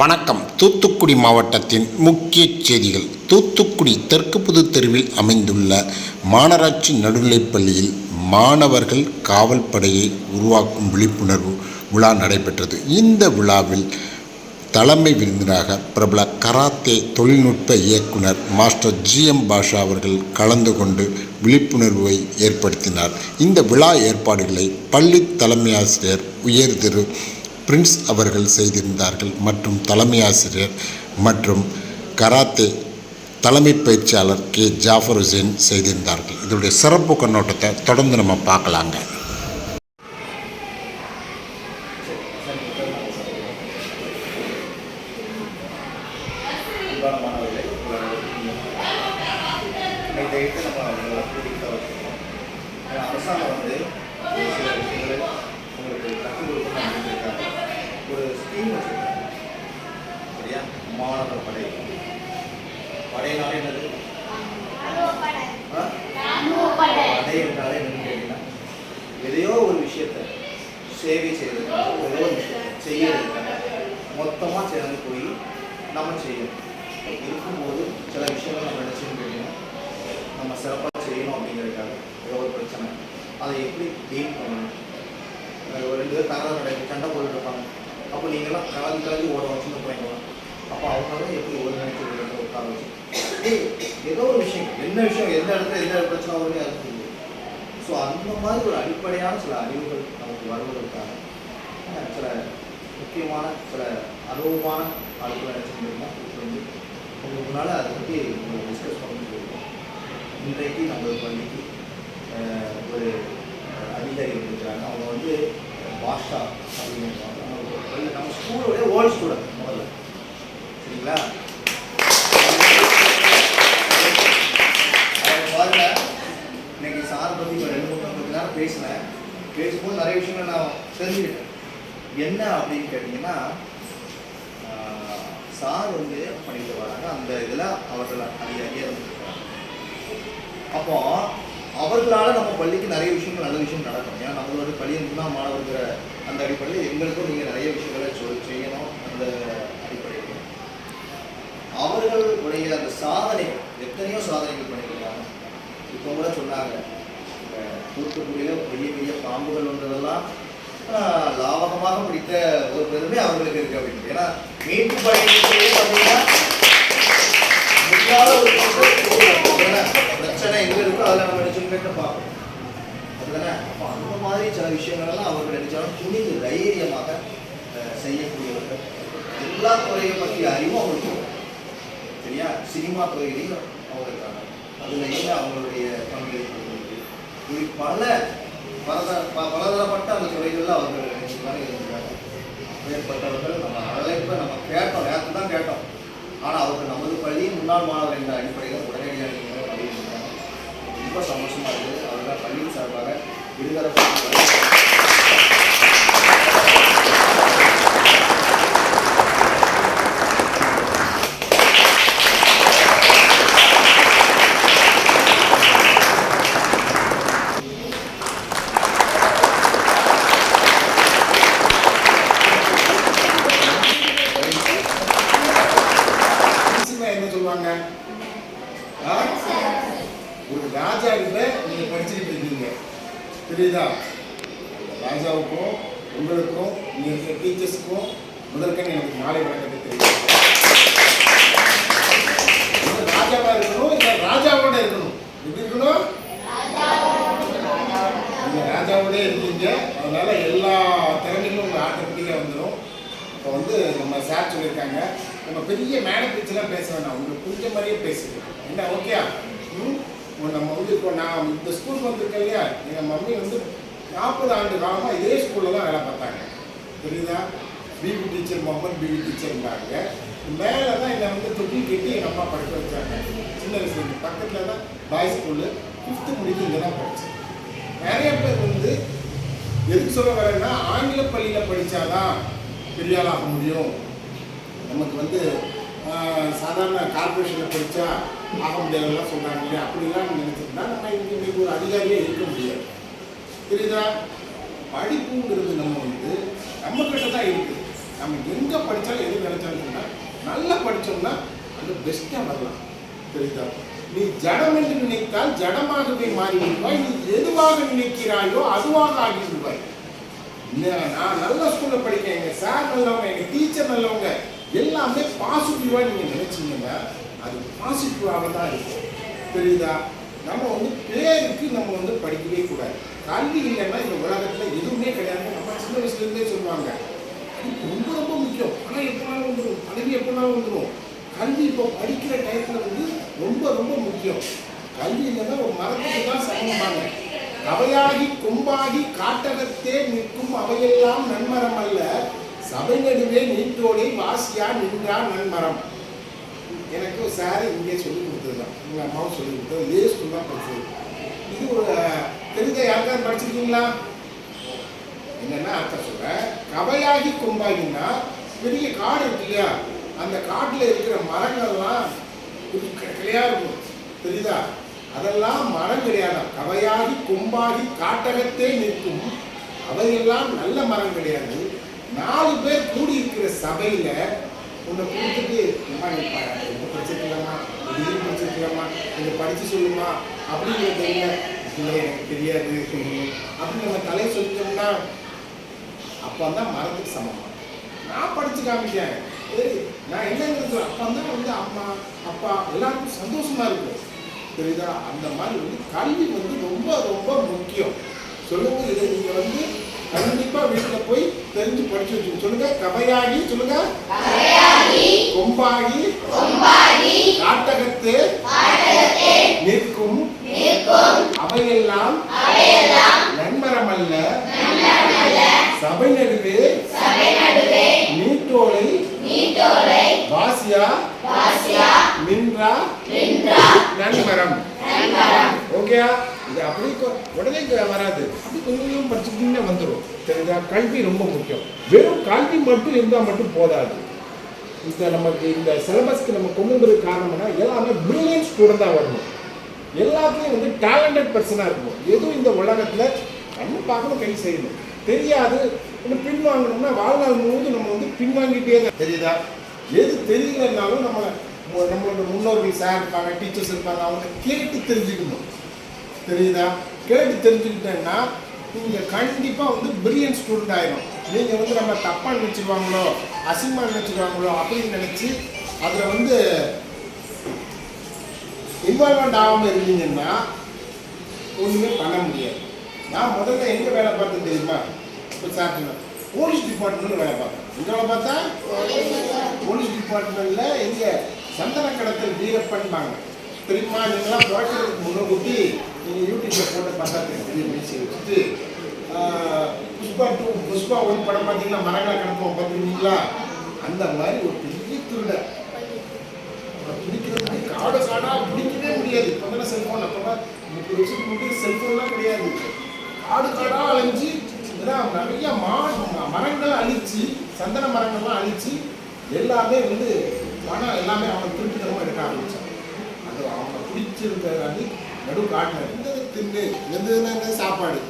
வணக்கம். தூத்துக்குடி மாவட்டத்தின் முக்கிய செய்திகள். தூத்துக்குடி தெற்கு புது தெருவில் அமைந்துள்ள மாநகராட்சி நடுநிலைப்பள்ளியில் மாணவர்கள் காவல் படையை உருவாக்கும் விழிப்புணர்வு விழா நடைபெற்றது. இந்த விழாவில் தலைமை விருந்தினராக பிரபல கராத்தே தொழில்நுட்ப இயக்குனர் மாஸ்டர் ஜி எம் பாஷா அவர்கள் கலந்து கொண்டு விழிப்புணர்வை ஏற்படுத்தினார். இந்த விழா ஏற்பாடுகளை பள்ளி தலைமை ஆசிரியர் உயர் திரு பிரின்ஸ் அவர்கள் செய்திருந்தார்கள் மற்றும் தலைமை ஆசிரியர் மற்றும் கராத்தே தலைமை பயிற்சியாளர் கே ஜாஃபர் ஹுசேன் செய்திருந்தார்கள். இதனுடைய சிறப்பு கண்ணோட்டத்தை தொடர்ந்து நம்ம பார்க்கலாங்க. நம்ம அரசாங்கம் வந்து ஒரு சில விஷயங்களை உங்களுக்கு கற்றுக் கொடுக்கணும் அப்படின்ட்டு ஒரு சரியா மாணவர் படை. படையினால என்னது? படை என்றாலே என்னன்னு கேட்டீங்கன்னா எதையோ ஒரு விஷயத்தை சேவை செய்யறதுக்காக ஏதோ ஒரு விஷயத்தை செய்யறதுக்காக மொத்தமாக சேர்ந்து போய் நம்ம செய்யணும். இருக்கும்போது சில விஷயங்கள் நம்ம நினைச்சுன்னு கேட்டீங்கன்னா நம்ம சிறப்பாக செய்யணும் அப்படிங்கிறதுக்காக ஏதோ ஒரு பிரச்சனை அதை எப்படி டீல் பண்ணணும் அஹ் ஒரு ரெண்டு பேர் தகராறு நடக்கும் சண்டை போட்டுட்டு இருப்பாங்க எல்லாம் நீங்களாம் கலந்து கலந்து ஓட வச்சுன்னு போய்க்கலாம் அப்போ அவங்களாம் எப்படி ஒரு நினைச்சு உட்கார வச்சு ஏய், ஏதோ ஒரு விஷயம் என்ன விஷயம் எந்த இடத்துல எந்த பிரச்சனை வரும்னு அது தெரியும் ஸோ அந்த மாதிரி ஒரு அடிப்படையான சில அறிவுகள் நமக்கு வருவதற்காக சில முக்கியமான சில அனுபவமான ஆட்கள் நினைச்சிருந்தீங்கன்னா இப்போ வந்து உங்களுக்கு முன்னால் அதை பற்றி உங்களுக்கு டிஸ்கஸ் பண்ண சொல்லியிருக்கோம் இன்றைக்கு நம்ம பள்ளிக்கு ஒரு அதிகாரி வந்திருக்கிறாங்க. அவங்க வந்து பாஷா அப்படின்னு நம்ம ஸ்கூலோடைய ஓல்டு ஸ்டூடெண்ட் முதல்ல. சரிங்களா? அவங்க பாருங்க இன்னைக்கு சார் பற்றி ஒரு ரெண்டு மூணு மணி நேரம் பேசினேன் பேசும்போது நிறைய விஷயங்கள் நான் தெரிஞ்சுக்கிட்டேன். என்ன அப்படின்னு கேட்டிங்கன்னா சார் வந்து பண்ணிட்டு வராங்க. அந்த இதில் அவர்கள் அதிகாரியாக இருந்துருக்காங்க அப்போ அவர்களால் நம்ம பள்ளிக்கு நிறைய விஷயங்கள் நல்ல விஷயம் நடக்கும். ஏன்னா நம்மளோட பள்ளியின் முன்னாள் மாணவர்கிற அந்த அடிப்படையில் எங்களுக்கும் நீங்கள் நிறைய விஷயங்களை சொல் செய்யணும் அந்த அடிப்படையில். அவர்களுடைய அந்த சாதனைகள் எத்தனையோ சாதனைகள் பண்ணியிருக்காங்க இப்போ கூட சொன்னாங்க. தூத்துக்குடியில் பெரிய பெரிய பாம்புகள் வந்ததெல்லாம் லாபகமாக பிடித்த ஒரு பெருமை அவங்களுக்கு இருக்கு அப்படின்னு. ஏன்னா மீட்பு படையிலேயே பார்த்தீங்கன்னா முடியாத ஒரு பிரச்சனை பிரச்சனை எங்க இருக்கோ அதில் நம்ம நினைச்சுக்கிட்டு பார்க்கணும் அதுதானே அப்போ அந்த மாதிரி சில விஷயங்கள்லாம் அவர்கள் நினைச்சாலும் துணிந்து தைரியமாக செய்யக்கூடியவர்கள். எல்லா துறையை பற்றிய அறிவும் அவங்களுக்கு சரியா? சினிமா துறையிலையும் அவங்களுக்கான இருக்காங்க. அதுலேயும் அவங்களுடைய பங்களிப்பு இப்படி பல பலத ப- பலதரப்பட்ட அந்த துறைகளில் அவர்கள் நினைச்சுதான் இருந்திருக்காங்க. மேற்பட்டவர்கள் நம்ம அழைப்பை நம்ம கேட்டோம் நேரத்து தான் கேட்டோம். ஆனால் அவர்கள் நமது பள்ளியின் முன்னாள் மாணவர் என்ற அடிப்படையில் கூட ரொம்ப சந்தோஷமாக இருக்குது. அவர்கள் பள்ளியின் சார்பாக இருதரப்பு பிரின்சிபா என்ன சொல்லுவாங்க ஆ? ஒரு ராஜா கிட்ட நீங்க படிச்சுக்கிட்டு இருக்கீங்க தெரியுதா ராஜாவுக்கும் உங்களுக்கும் நீங்கள் இருக்கிற டீச்சர்ஸ்க்கும் முதற்கண் எனக்கு மாலை வணக்கத்தை தெரியும் ராஜாவாக ராஜாவா இருக்கணும் இல்லை ராஜாவோட இருக்கணும்? எப்படி இருக்கணும்? நீங்கள் ராஜாவோட இருக்கீங்க அதனால எல்லா திறமைகளும் உங்கள் ஆட்டோமேட்டிக்காக வந்துடும் இப்போ வந்து நம்ம சார் சொல்லியிருக்காங்க நம்ம பெரிய மேடம் பேச்செல்லாம் பேச வேண்டாம் உங்களுக்கு புரிஞ்ச மாதிரியே பேசிக்கலாம் என்ன ஓகேயா ம்? இப்போ நம்ம வந்து இப்போ நான் இந்த ஸ்கூலுக்கு வந்திருக்கேன் இல்லையா? எங்கள் மம்மி வந்து நாற்பது ஆண்டு காலமாக இதே ஸ்கூலில் தான் வேலை பார்த்தாங்க. புரியுதா? பிபி டீச்சர் முகமது பிபி டீச்சர்ங்கிறாங்க மேலே தான் என்னை வந்து தொட்டில் கட்டி எங்கள் அம்மா படிக்க வச்சாங்க. சின்ன வயசுல பக்கத்தில் தான் பாய்ஸ் ஸ்கூலு ஃபிஃப்த்து முடிஞ்சு இங்கே தான் படித்தேன் நிறைய பேர் வந்து எதுக்கு சொல்ல வரேன்னா ஆங்கில பள்ளியில் படித்தாதான் பெரியாளாக முடியும். நமக்கு வந்து சாதாரண கார்பரேஷனில் படித்தா ஆக முடியாதுலாம் சொல்கிறாங்க இல்லையா? அப்படிலாம் நினச்சிருந்தா நம்ம இன்னைக்கு இன்னைக்கு ஒரு அதிகாரியே இருக்க முடியாது. புரியுதா? படிப்புங்கிறது நம்ம வந்து நம்ம கிட்ட தான் இருக்குது நம்ம எங்கே படித்தாலும் எது நினைச்சாலும் நல்லா படித்தோம்னா அது பெஸ்ட்டாக வரலாம். தெரியுதா நீ ஜடம் என்று நினைத்தால் ஜடமாகவே மாறி விடுவாய் நீ எதுவாக நினைக்கிறாயோ அதுவாக ஆகி விடுவாய் நான் நல்ல ஸ்கூல்ல படிக்கேன் எங்க சார் நல்லவங்க எங்க டீச்சர் நல்லவங்க எல்லாமே பாசிட்டிவா நீங்க நினைச்சீங்கன்னா அது பாசிட்டிவாக தான் இருக்கும். தெரியுதா நம்ம வந்து பிள்ளைகளுக்கு நம்ம வந்து படிக்கவே கூடாது. கல்வி இல்லைன்னா இந்த உலகத்தில் எதுவுமே கிடையாது. நம்ம சின்ன வயசுலேருந்தே சொல்லுவாங்க. ரொம்ப ரொம்ப முக்கியம். ஆனால் எப்போனாலும் வந்துடும் பதவி எப்போனாலும் வந்துடும் கல்வி இப்போ படிக்கிற டயத்தில் வந்து ரொம்ப ரொம்ப முக்கியம். கல்வி இல்லைன்னா ஒரு மரத்துக்கு தான் சமமாங்க அவையாகி கொம்பாகி காட்டகத்தே நிற்கும் அவையெல்லாம் நன்மரம் அல்ல. சபை நடுவே வாசியா நின்றா நன்மரம். எனக்கு சார் இங்கே சொல்லுங்க கொடுத்தது தான் எங்கள் அம்மாவும் சொல்லி கொடுத்தது இதே ஸ்கூல் தான் படிச்சது. இது ஒரு தெரிஞ்ச யாருக்காவது படிச்சிருக்கீங்களா? என்னன்னா அர்த்தம் சொல்றேன். கவையாகி கொம்பாகின்னா பெரிய காடு இருக்கு இல்லையா? அந்த காட்டில் இருக்கிற மரங்கள்லாம் இது கி- இருக்கும். தெரியுதா? அதெல்லாம் மரம் கிடையாது கவையாகி கொம்பாகி காட்டகத்தே நிற்கும். அவையெல்லாம் நல்ல மரம் கிடையாது. நாலு பேர் கூடி இருக்கிற உன்னை கொடுத்துட்டு அம்மா நீ ப- படிச்சிருக்கலாமா? டிகிரி படிச்சிருக்கலாமா? நீங்கள் படித்து சொல்லுமா? அப்படிங்கிறது இல்லை இல்லை எனக்கு தெரியாது. அப்படின்னு நம்ம தலையை சொல்லிட்டோம்னா அப்போ தான் மரத்துக்கு சமமா. நான் படிச்சு காமிச்சேன் சரி நான் என்னங்கிறது அப்போ தான் வந்து அம்மா அப்பா எல்லாருக்கும் சந்தோஷமா இருக்கும். தெரியுதா அந்த மாதிரி வந்து கல்வி வந்து ரொம்ப ரொம்ப முக்கியம். சொல்லுங்க இதை நீங்கள் வந்து கண்டிப்பாக வீட்டில் போய் தெரிஞ்சு படிச்சு வச்சுக்கோங்க. சொல்லுங்க கவையாகி சொல்லுங்க. கொம்பாகி காட்டகத்து நிற்கும் அவையெல்லாம் நன்மரம் அல்ல சபை நடுவே நீட்டோலை வாசியா நின்றா நன்மரம் ஓகேயா இது அப்படி உடனே வராது. அப்படி கொஞ்சம் கொஞ்சம் படிச்சுக்கிட்டீங்கன்னா வந்துடும் தெரியுதா? கல்வி ரொம்ப முக்கியம். வெறும் கல்வி மட்டும் இருந்தால் மட்டும் போதாது. இப்போ நமக்கு இந்த சிலபஸ்க்கு நம்ம கொண்டு வந்தது காரணம்னா எல்லாமே பிரில்லியன்ட் ஸ்டூடெண்ட் தான் வரணும். எல்லாத்துலேயும் வந்து டேலண்டட் பர்சனாக இருக்கணும். எதுவும் இந்த உலகத்தில் கண்ணு பார்க்கணும் கை செய்யணும். தெரியாது. இன்னும் பின்வாங்கணும்னா வாழ்நாள் முழுவதும் நம்ம வந்து பின்வாங்கிட்டே தான் தெரியுதா? எது தெரியலனாலும் நம்ம நம்மளோட முன்னோர்கள் சார் இருப்பாங்க டீச்சர்ஸ் இருப்பாங்க அவங்க கேட்டு தெரிஞ்சுக்கணும். தெரியுதா? கேட்டு தெரிஞ்சுக்கிட்டேன்னா நீங்கள் கண்டிப்பாக வந்து பிரில்லியன்ட் ஸ்டூடெண்ட் ஆகிடும் நீங்கள் வந்து நம்ம தப்பாக நினச்சிருவாங்களோ? அசிங்கமாக நினச்சிருவாங்களோ அப்படின்னு நினச்சி அதில் வந்து இன்வால்மெண்ட் ஆகாமல் இருந்தீங்கன்னா ஒன்றுமே பண்ண முடியாது. நான் முதல்ல எங்கே வேலை பார்த்தேன் தெரியுமா? இப்போ சார் போலீஸ் டிபார்ட்மெண்ட்டில் வேலை பார்த்தேன். எங்கே வேலை பார்த்தா? போலீஸ் டிபார்ட்மெண்ட்டில் எங்கே சந்தன கடத்தல் வீரப்பன்பாங்க. தெரியுமா? நீங்களாம் பிறக்கிறதுக்கு முன்னக்கூட்டி நீங்கள் யூடியூப்பில் போட்டு பார்த்தா தெரியும் பெரிய வச்சுட்டு. புஷ்பா ஒரு படம் பார்த்தீங்கன்னா மரங்களை கிடப்போம் பார்த்துருக்கீங்களா? அந்த மாதிரி ஒரு பெரிய திருட. பிடிக்கிறது காடு காடா பிடிக்கவே முடியாது. இப்போ தானே செல்ஃபோன் அப்போ முப்பது வருஷத்துக்கு முன்னாடி செல்ஃபோன்லாம் கிடையாது. காடு காடா அழிஞ்சு இதெல்லாம் நிறைய மா மரங்களை அழிச்சு சந்தன மரங்கள்லாம் அழிச்சு எல்லாமே வந்து பணம் எல்லாமே அவனை திருட்டுத்தனமாக எடுக்க ஆரம்பிச்சான். அது அவனை பிடிச்சிருக்கிறது நடு காட்டினார் இந்த தின்னு எந்ததுன்னா சாப்பாடு?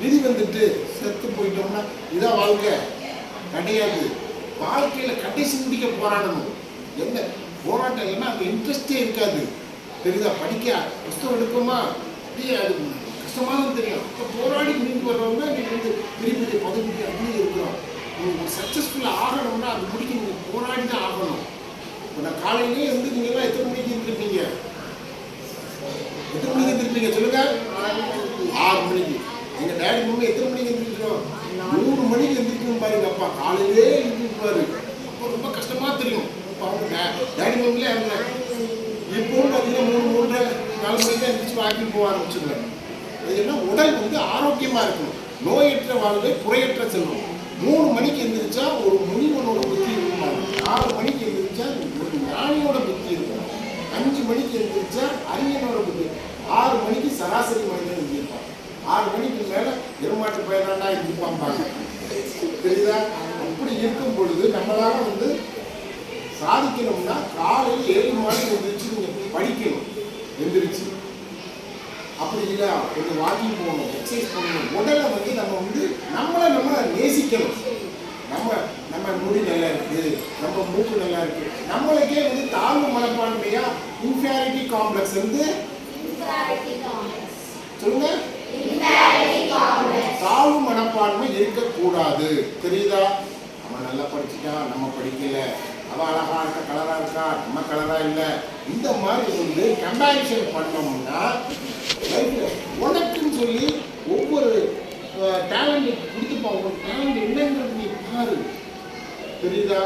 விதி வந்துட்டு செத்து போயிட்டோம்னா இதான் வாழ்க்கை. கிடையாது. வாழ்க்கையில் கடைசி முடிக்க போராடணும். என்ன போராட்டம் இல்லைன்னா அந்த இன்ட்ரெஸ்டே இருக்காது. தெரியுதா? படிக்க புஸ்தகம் எடுப்போமா? அப்படியே அது கஷ்டமாக தான் தெரியும். இப்போ போராடி மீண்டு வர்றவங்க நீங்கள் வந்து பெரிய பெரிய பதவிக்கு அப்படி இருக்கிறோம். உங்களுக்கு சக்ஸஸ்ஃபுல்லாக ஆகணும்னா அது முடிக்க நீங்கள் போராடி தான் ஆகணும். இப்போ நான் காலையிலேயே வந்து நீங்கள்லாம் எத்தனை மணிக்கு இருந்திருப்பீங்க எத்தனை மணிக்கு இருந்திருப்பீங்க சொல்லுங்க? ஆறு மணிக்கு. எங்க டேடி மம்மி எத்தனை மணிக்கு எந்திரிக்கிறோம்? மூணு மணிக்கு எந்திரிக்கணும் பாருங்க அப்பா. காலையிலே எழுந்திருப்பாரு அப்போ ரொம்ப கஷ்டமா தெரியும். இப்போ அவங்க டேடி மம்மிலே இருந்தாங்க இப்போவும் பார்த்தீங்கன்னா மூணு மூன்றரை நாலு மணிக்கு தான் எந்திரிச்சு வாக்கிங் போக ஆரம்பிச்சிருக்காங்க அது என்ன? உடல் வந்து ஆரோக்கியமா இருக்கணும். நோயற்ற வாழ்வே குறையற்ற செல்வம். மூணு மணிக்கு எழுந்திரிச்சா ஒரு முனிவனோட புத்தி இருக்கும்? ஆறு மணிக்கு எழுந்திரிச்சா ஒரு ஞானியோட புத்தி இருக்கும்? அஞ்சு மணிக்கு எழுந்திரிச்சா அறிஞனோட புத்தி. ஆறு மணிக்கு சராசரி மனிதன் எழுந்திருப்பான் ஆறு மணிக்கு எருமாட்டு பயிராண்டா எந்திரிப்பாம்பாங்க தெரியுதா? அப்படி இருக்கும் பொழுது நம்மளால வந்து சாதிக்கணும்னா காலையில் ஏழு மணிக்கு எந்திரிச்சு நீங்க படிக்கணும். எந்திரிச்சு. அப்படி இல்லை கொஞ்சம் வாக்கிங் போகணும் எக்ஸசைஸ் பண்ணணும். உடலை வந்து நம்ம வந்து நம்மளை நம்ம நேசிக்கணும். நம்ம நம்ம முடி நம்ம மூக்கு நல்லா இருக்கு. நம்மளுக்கே வந்து தாழ்வு மனப்பான்மையா இன்ஃபியாரிட்டி காம்ப்ளெக்ஸ் வந்து சொல்லுங்க. தாழ்வு மனப்பான்மை இருக்கக்கூடாது. தெரியுதா? அவன் நல்லா படிச்சுட்டான் நம்ம படிக்கல. அவன் அழகா இருக்க கலரா இருக்கா நம்ம கலரா இல்ல. இந்த மாதிரி வந்து கம்பேரிசன் பண்ணோம்னா உனக்குன்னு சொல்லி ஒவ்வொரு டேலண்ட் கொடுத்துப்பான் உன் டேலண்ட் என்னங்கிறது நீ பாரு. தெரியுதா?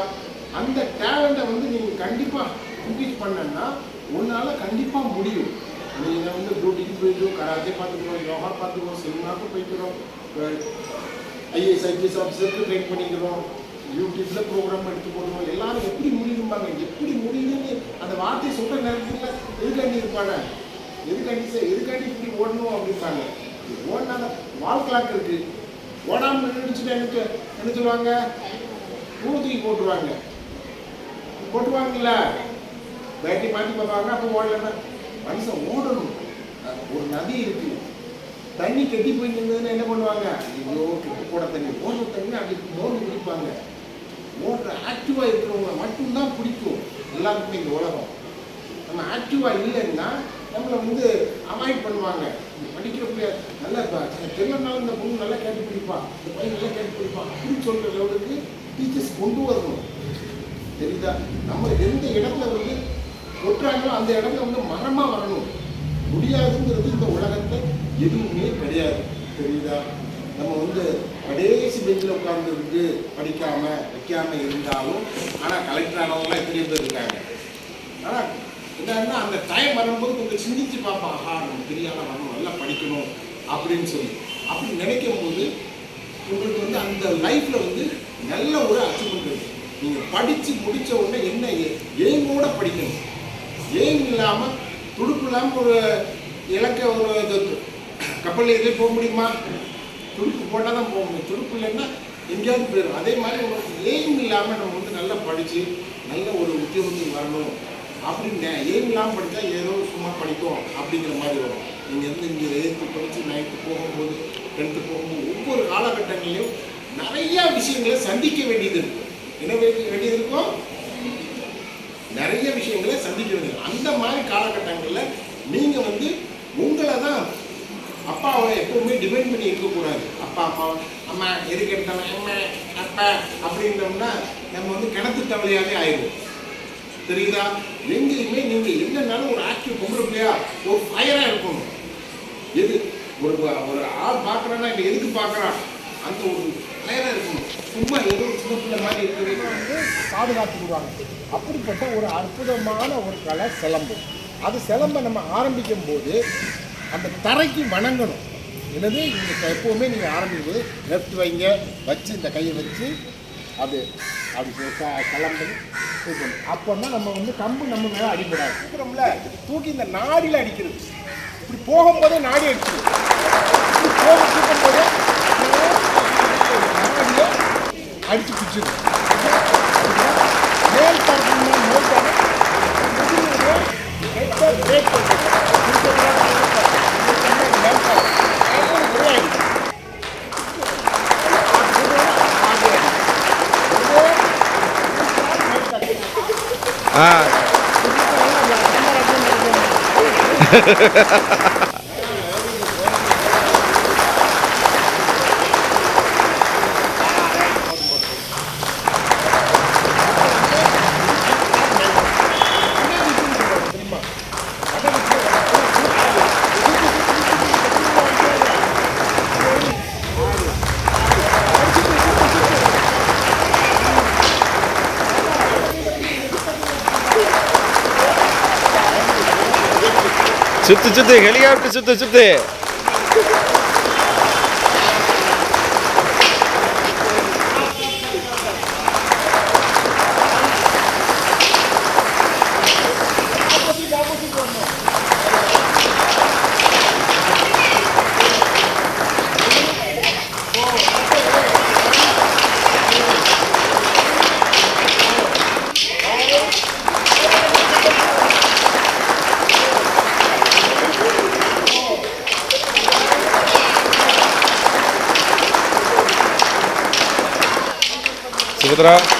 அந்த டேலண்ட்டை வந்து நீங்கள் கண்டிப்பாக இன்க்ரீஸ் பண்ணனா உன்னால் கண்டிப்பாக முடியும். நீங்கள் வந்து டியூட்டிக்கு போயிட்டோம் கராத்தே பார்த்துக்கிறோம் யோகா பார்த்துக்கிறோம் சினிமாவுக்கு போய்க்கிறோம். ஐஏஎஸ் ஐபிஎஸ் ஆஃபீஸருக்கு ட்ரெயின் பண்ணிக்கிறோம். யூடியூப்ல ப்ரோக்ராம் எடுத்து போடுவோம் எல்லாரும் எப்படி முடியும்பாங்க? எப்படி முடியும்னு அந்த வார்த்தையை சொல்ற நேரத்துல எதுக்காண்டி இருப்பாங்க? எதுக்காண்டி சார் எதுக்காண்டி இப்படி ஓடணும் அப்படிம்பாங்க ஓடினா வால் கிளாக் இருக்கு. ஓடாமல் நினைச்சுட்டு எனக்கு என்ன சொல்லுவாங்க? தூக்கி போட்டுருவாங்க. போட்டுருவாங்கல்ல? பேட்டி மாற்றி பார்ப்பாங்க அப்போ ஓடலன்னா மனுஷன் ஓடணும். ஒரு நதி இருக்கு. தண்ணி கெட்டி போய் நின்றதுன்னா என்ன பண்ணுவாங்க? ஐயோ கூட தண்ணி. ஓடுற தண்ணி அப்படி மோந்து பிடிப்பாங்க ஓடுற ஆக்டிவாக இருக்கிறவங்க மட்டும்தான் பிடிக்கும் எல்லாருக்குமே இந்த உலகம். நம்ம ஆக்டிவாக இல்லைன்னா நம்மளை வந்து அவாய்ட் பண்ணுவாங்க. படிக்கிற பிள்ளைய நல்லா தெரியலனாலும் இந்த பொண்ணு நல்லா கேட்டு பிடிப்பான் இந்த பையன் நல்லா கேட்டு பிடிப்பான் அப்படின்னு சொல்கிற லெவலுக்கு டீச்சர்ஸ் கொண்டு வரணும். தெரியுதா? நம்ம எந்த இடத்துல வந்து ஒட்டுறாங்களோ அந்த இடத்துல வந்து மரமாக வரணும். முடியாதுங்கிறது இந்த உலகத்தை எதுவுமே கிடையாது. தெரியுதா? நம்ம வந்து கடைசி பெஞ்சில் உட்கார்ந்துருக்கு படிக்காம வைக்காம இருந்தாலும் ஆனால் கலெக்டர் ஆனவங்களாம் எத்தனையோ பேர் இருக்காங்க. ஆனால் என்னன்னா அந்த டைம் வரும்போது கொஞ்சம் சிந்திச்சு பார்ப்போம் ஆஹா நம்ம தெரியாத வரணும் நல்லா படிக்கணும் அப்படின்னு சொல்லி. அப்படி நினைக்கும் போது உங்களுக்கு வந்து அந்த லைஃப்பில் வந்து நல்ல ஒரு அச்சீவ்மெண்ட் நீங்கள் படித்து படிச்சு முடிச்ச உடனே என்ன எய்மோட படிக்கணும். எய்ம் இல்லாமல் துடுப்பு இல்லாமல் ஒரு இலக்க ஒரு இது கப்பல் போக முடியுமா? துடுப்பு போட்டால் தான் போக முடியும். துடுப்பு இல்லைன்னா எங்கேயாவது போயிடும். அதே மாதிரி உங்களுக்கு எய்ம் இல்லாமல் நம்ம வந்து நல்லா படித்து நல்ல ஒரு உத்தியோகத்துக்கு வரணும் அப்படின்னு எய்ம் இல்லாமல் படித்தா ஏதோ சும்மா படிக்கும் அப்படிங்கிற மாதிரி வரும். நீங்கள் வந்து இங்கே எயித்து படித்து நைன்த்து போகும்போது டென்த்து போகும்போது ஒவ்வொரு காலகட்டங்களையும் நிறையா விஷயங்களை சந்திக்க வேண்டியது இருக்கும் என்ன வேண்டியது இருக்கும்? நிறைய விஷயங்களை சந்திக்க வேண்டியது அந்த மாதிரி காலகட்டங்களில் நீங்கள் வந்து உங்களை தான் அப்பாவை எப்பவுமே டிபெண்ட் பண்ணி இருக்கக்கூடாது. அப்பா அப்பா அம்மா எதுக்கு எடுத்தாலும் அம்மா அப்பா அப்படின்றோம்னா நம்ம வந்து கிணத்து தவளையாகவே ஆயிடுவோம். தெரியுதா? எங்கேயுமே நீங்கள் என்னன்னாலும் ஒரு ஆக்டிவ் பொம்பளை பிள்ளையா ஒரு ஃபயராக இருக்கணும். எது? ஒரு ஒரு ஆள் பார்க்குறான்னா இல்லை எதுக்கு பார்க்குறான்? அந்த ஒரு ஃபயராக இருக்கணும். சும்மா ஏதோ சின்ன பிள்ளை மாதிரி இருக்கிறது வந்து பாதுகாத்துக்கிடுவாங்க அப்படிப்பட்ட ஒரு அற்புதமான ஒரு கலை சிலம்பு. அது சிலம்பை நம்ம ஆரம்பிக்கும் போது அந்த தரைக்கு வணங்கணும். என்னது? இங்கே எப்போவுமே நீங்கள் ஆரம்பிக்கும்போது லெஃப்ட் வைங்க வச்சு இந்த கையை வச்சு அது அது க- கிளம்பி இது பண்ணணும் அப்போன்னா நம்ம வந்து கம்பு நம்ம மேலே அடிபடாது. இருக்கிறோம்ல தூக்கி இந்த நாடியில் அடிக்கிறது. இப்படி போகும்போதே நாடி அடிச்சிடும் அடிச்சு பிடிச்சிடும் மேல் தரப்புனா மேல் தரம் முதுகுல லைட்டா பிரேக் பண்ணுறது மேல் தரம் அப்புறம் விளையாடி ஆ சுத்து சுத்து ஹெலிகாப்டர் சுத்து சுத்து. saldrá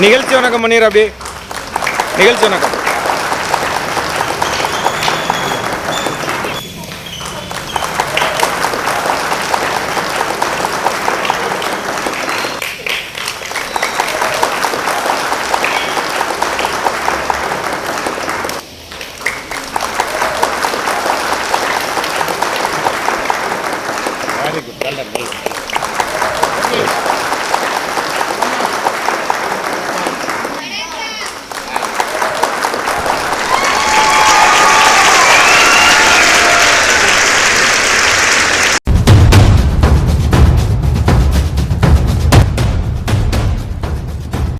நிகழ்ச்சி வணக்கம் பண்ணிடுற அப்படி. நிகழ்ச்சி வணக்கம்.